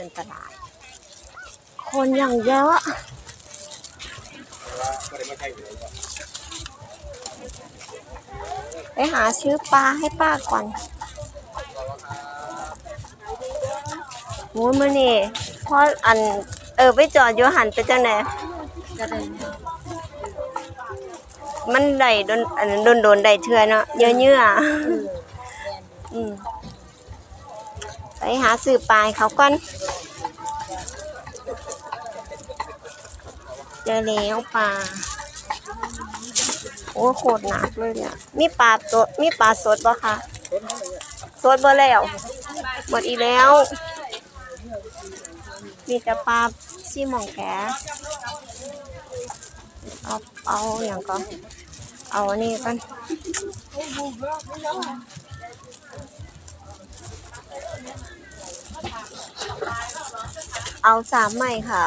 ดินตลาด คนอย่างเยอะ ไปหาซื้อปลาให้ป้าก่อนโอ้ยมือนี่เพราะอัน เออ ไปจอดอยู่หันไปจังไหนก็ได้มันได้โดนอันนั้นโดนโดนได้เทื่อเนาะเยอะเยื่ออืมไปหาซื้อปลาให้เขาก่อน เจอแล้วปลา โอ้โคตรหนักเลยเนี่ย มีปลาตัวมีปลาสดบ่คะสดเบ่แล้ว หมดอีกแล้ว มีแต่ปลาซี่หมองแขเอาเอาอย่างก็ เอาอันนี้กันเอาสามใหม่ค่ะ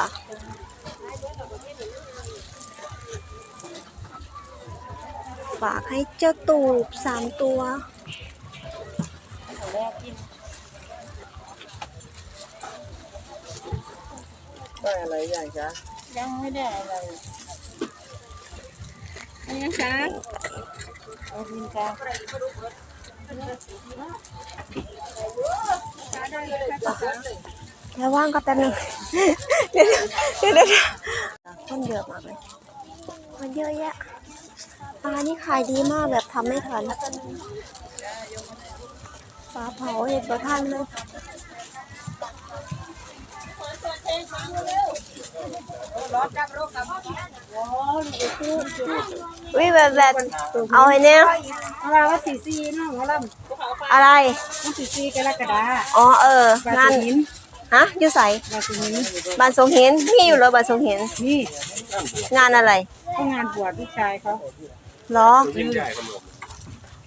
ฝากให้เจ้าตูบสามตัวได้อะไรอย่างจ๊ะยังไม่ได้อะไรอันนี้คะขอบคุณค่ะแล้วว่างก็แป๊บนึงเดี๋ยวเดี๋ยวเดี๋ยวเดี๋ยวคนเยอะมากเลยคนเยอะแยะปลา นี่ขายดีมากแบบทำไม่ทันปลาเผาเห็ดประทันเลยวิแบบแบบเอาไอ้เนี่ยเอาละว่าสี่สี่เนาะเอาละอะไรวันสี่สี่กรกฎาอ๋อเออบางานสุหินฮะอยู่ใสบาสุหินบ้านทรงเห็นมีอยู่เลยบ้านทรงเห็นนี่งานอะไรเขางานบวชลูกชายเขา เหรอ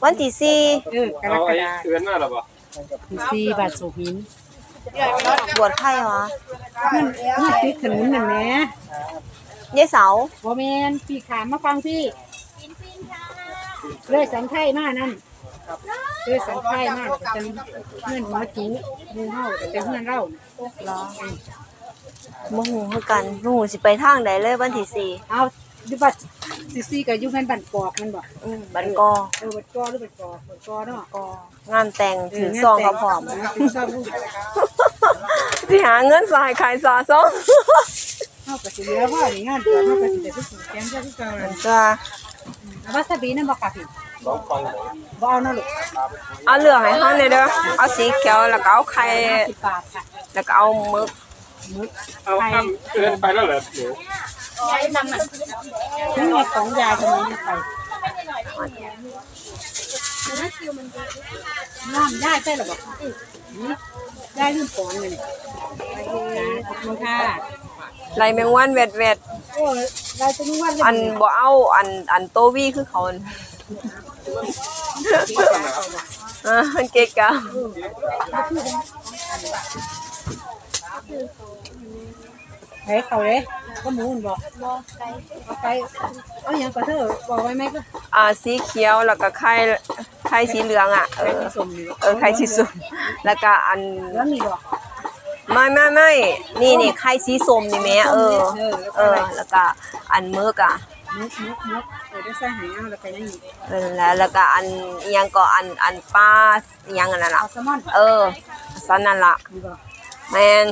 วันที่สี่เออกรเอากไอ้ฎาเตือนมาหรอปะสี่สี่บาสุหินบวชไข่เหรอมันมันติดถนนนั่นแหละยายเสาบ่แมนพี่ขามมาฟังพี่เลยสันไทยมานั่นเลยสันไทยมาแต่จะเงื่อนหัวจูมูเฮาแต่จะเงื่อนเล่าเหรอโมโหคือกันโมโหสิไปทางใดเลยวันที่สี่เอา ดูบัตรสี่สี่กับยูแมนบันกอกมันบอกอืมบันกอเออบัตรกอหรือบัตรกอบัตรกอเนาะกองานแต่งถือซองเขาผอมถือซองลูกสิหาเงินสายขายซาซองเฮาก็สิเหลือว่านี่งานบวชเฮาก็สิได้ไปสู่แก้มเจ้าที่เก่ามันั่นนจะเอาวาซาบินั่นบ่ค่ะพี่สองฟังบ่เอาเนาะลูกเอาเหลืองให้เขาเลยเด้อเอาสีเขียวแล้วก็เอาไข่สิบบาทค่ะแล้วก็เอาหมึกมึกเอาข้ามเตือนไปแล้วเหรอหนู นี่ไงของยายทำไมไม่ไปน้ำได้ใช่หรอบอกได้รุ่นของเลยนี่ขอบคุณค่ะไรแมงวันแวดแวดโอ้ยเราจะนึกว่าอันบ่เอาอันอันโตวี่คือเขาน่ะอ่ามันเกะกะ เฮ้ยเขาเลยก็หมูนบอกเอาไปเอาอย่างก็เธอบอกไว้ไหมก็อ่าสีเขียวแล้วก็ไข่ไข่สีเหลืองอะเอไปอผสมอยู่เออไข่สีส้มแล้วก็อันแล้วมีบอกไม่ไม่ไม่นี่นี่ไข่สีส้มนี่แม่เออ เออเออแล้วก็อันหมึกอะมุกมุกมุกเออได้ใส่หางเอาแล้วไปนั่นนี่เออแล้วแล้วก็อันอิหยังก็อันอันปลาอิหยังอันนั้นเอาล่ะแซลมอนเออสันนั่นล่ะมีบอกแมน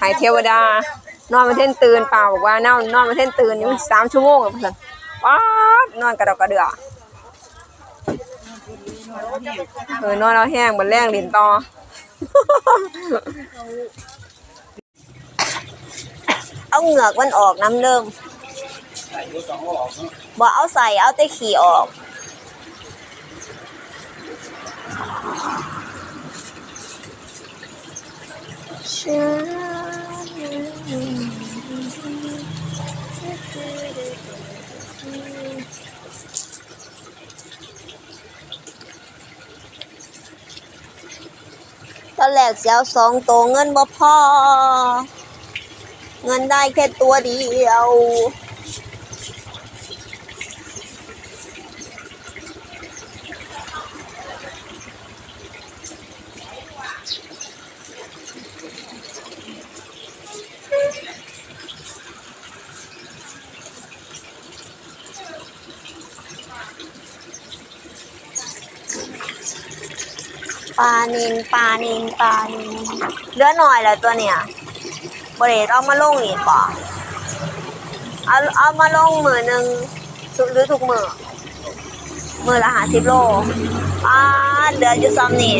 ให้เทวดา นอนมาเท่นตื่นเปล่าบอกว่านอนนอนมาเท่นตื่นนี่มันสามชั่วโมงอะเพื่อนป๊าดนอนกระดอกกระเดือเออนอนเอาแห้งบนแรงลินต่อเอาเหงือกมันออกน้ำเริ่มบ่เอาใส่เอาแต่ขี่ออกต อนแรกเสียวสองตัวเงินบ่พอ เงินได้แค่ตัวเดียว ปลานินปลานินปลานินเลือหน่อยแล้วตัวเนี่ยบริเวเอามาลงอีกป่ะเอาเอามาลงมือหนึ่งหรือทุกมือมือละหาสิบโลอ่าเหลืออยู่ซ้ำนี่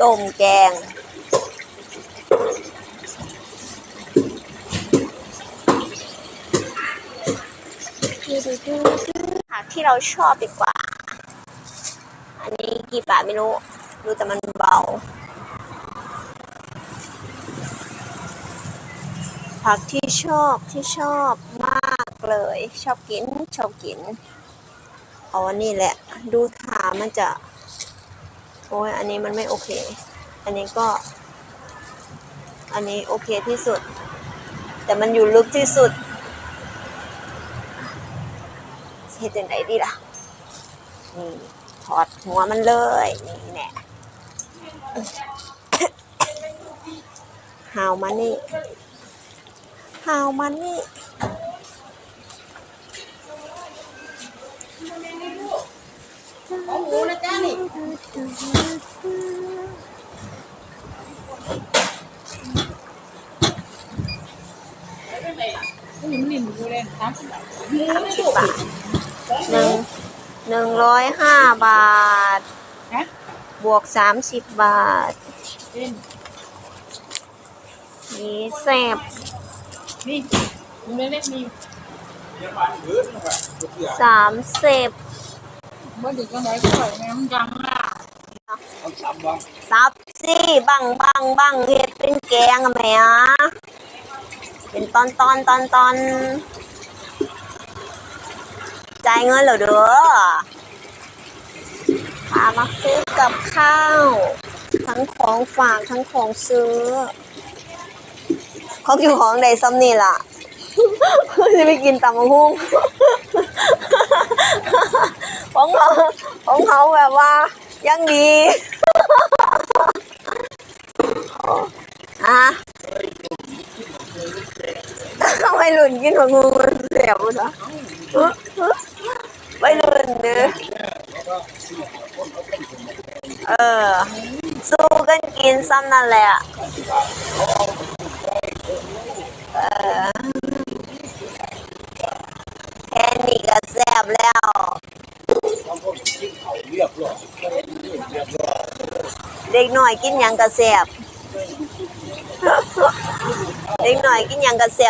ต้มแกง ผักที่เราชอบดีกว่า อันนี้กี่บาทไม่รู้ รู้แต่มันเบา ผักที่ชอบที่ชอบมากเลย ชอบกินชอบกิน เอาอันนี้แหละ ดูถามมันจะ โอ้ยอันนี้มันไม่โอเค อันนี้ก็ อันนี้โอเคที่สุด แต่มันอยู่ลึกที่สุด เฮ็ ดจังไดดีล่ะ นี่ถอดหัวมันเลย นี่แหละหาวมันนี่หาวมันนี่ของหมูนะจ้านี่นี่มันนิ่มอยู่เลยสามสิบบาทหมูไม่สิถูบกบาท หนึ่งหนึ่งร้อยห้าบาทฮะบวกสามสิบบาทเป็นนี่แซ่บนี่หมูเล็กๆมีสามสิบเมื่อดึกก็ไหนก็ไหนมันดังล่ะซับซี่บังบังบังเฮ็ดเป็นแกงอะแม่เป็นตอนตอนตอนตอน จ่ายเงินเหรอเด้อพามาซื้อกับข้าว ทั้งของฝากทั้งของซื้อของอยู่ของใดซ้ำนี่ล่ะจะไปกินตำมะฮุ่งของเขาของเขาแบบว่ายังดีอะไม่หลุนกินหัวงูมันเสียบนะไม่หลุนเนื้อเออ สู้กันกินซ้ำนั่นแหละเออแค่นี้ก็แซ่บแล้วเด็กหน่อยกินยังกระแสบเด็กหน่อยกินยังกระแสบ